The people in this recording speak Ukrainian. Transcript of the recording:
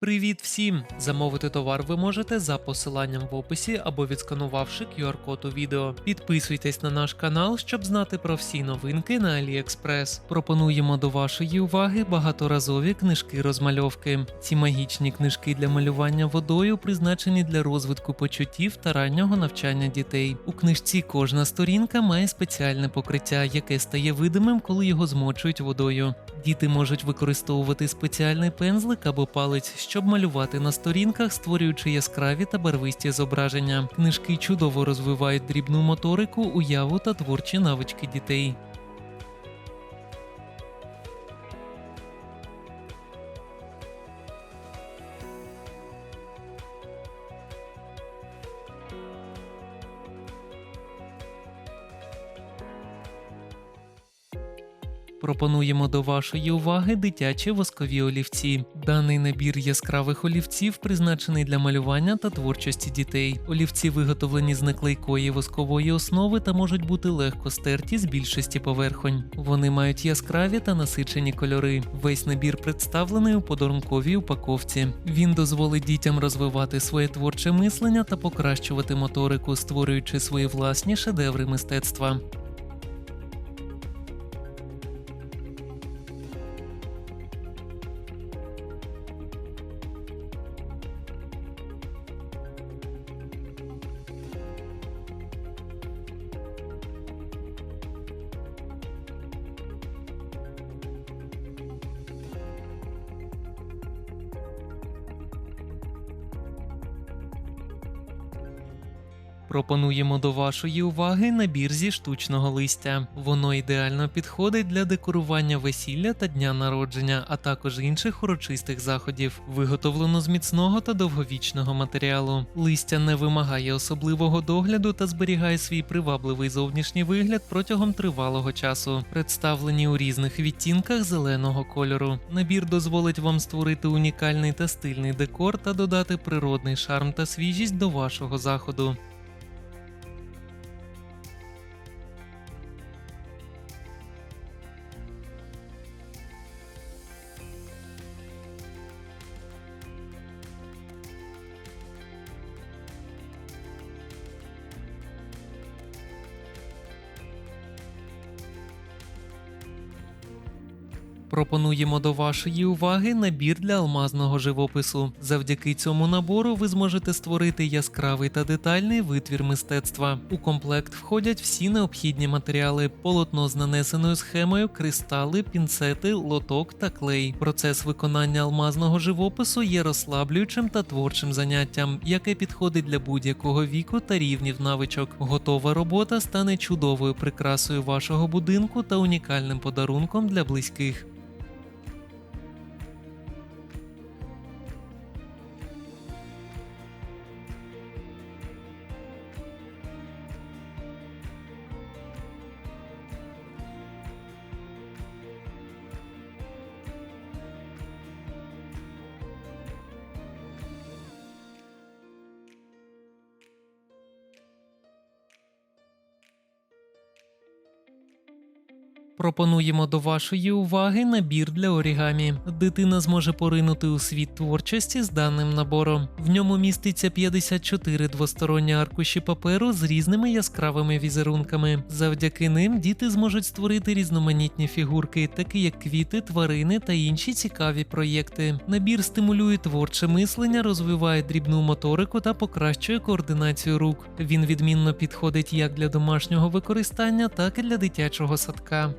Привіт всім! Замовити товар ви можете за посиланням в описі або відсканувавши QR-код у відео. Підписуйтесь на наш канал, щоб знати про всі новинки на AliExpress. Пропонуємо до вашої уваги багаторазові книжки розмальовки. Ці магічні книжки для малювання водою призначені для розвитку почуттів та раннього навчання дітей. У книжці кожна сторінка має спеціальне покриття, яке стає видимим, коли його змочують водою. Діти можуть використовувати спеціальний пензлик або палець, щоб малювати на сторінках, створюючи яскраві та барвисті зображення. Книжки чудово розвивають дрібну моторику, уяву та творчі навички дітей. Пропонуємо до вашої уваги дитячі воскові олівці. Даний набір яскравих олівців призначений для малювання та творчості дітей. Олівці виготовлені з неклейкої воскової основи та можуть бути легко стерті з більшості поверхонь. Вони мають яскраві та насичені кольори. Весь набір представлений у подарунковій упаковці. Він дозволить дітям розвивати своє творче мислення та покращувати моторику, створюючи свої власні шедеври мистецтва. Пропонуємо до вашої уваги набір зі штучного листя. Воно ідеально підходить для декорування весілля та дня народження, а також інших урочистих заходів. Виготовлено з міцного та довговічного матеріалу. Листя не вимагає особливого догляду та зберігає свій привабливий зовнішній вигляд протягом тривалого часу. Представлені у різних відтінках зеленого кольору. Набір дозволить вам створити унікальний та стильний декор та додати природний шарм та свіжість до вашого заходу. Пропонуємо до вашої уваги набір для алмазного живопису. Завдяки цьому набору ви зможете створити яскравий та детальний витвір мистецтва. У комплект входять всі необхідні матеріали: полотно з нанесеною схемою, кристали, пінцети, лоток та клей. Процес виконання алмазного живопису є розслаблюючим та творчим заняттям, яке підходить для будь-якого віку та рівнів навичок. Готова робота стане чудовою прикрасою вашого будинку та унікальним подарунком для близьких. Пропонуємо до вашої уваги набір для орігамі. Дитина зможе поринути у світ творчості з даним набором. В ньому міститься 54 двосторонні аркуші паперу з різними яскравими візерунками. Завдяки ним діти зможуть створити різноманітні фігурки, такі як квіти, тварини та інші цікаві проєкти. Набір стимулює творче мислення, розвиває дрібну моторику та покращує координацію рук. Він відмінно підходить як для домашнього використання, так і для дитячого садка.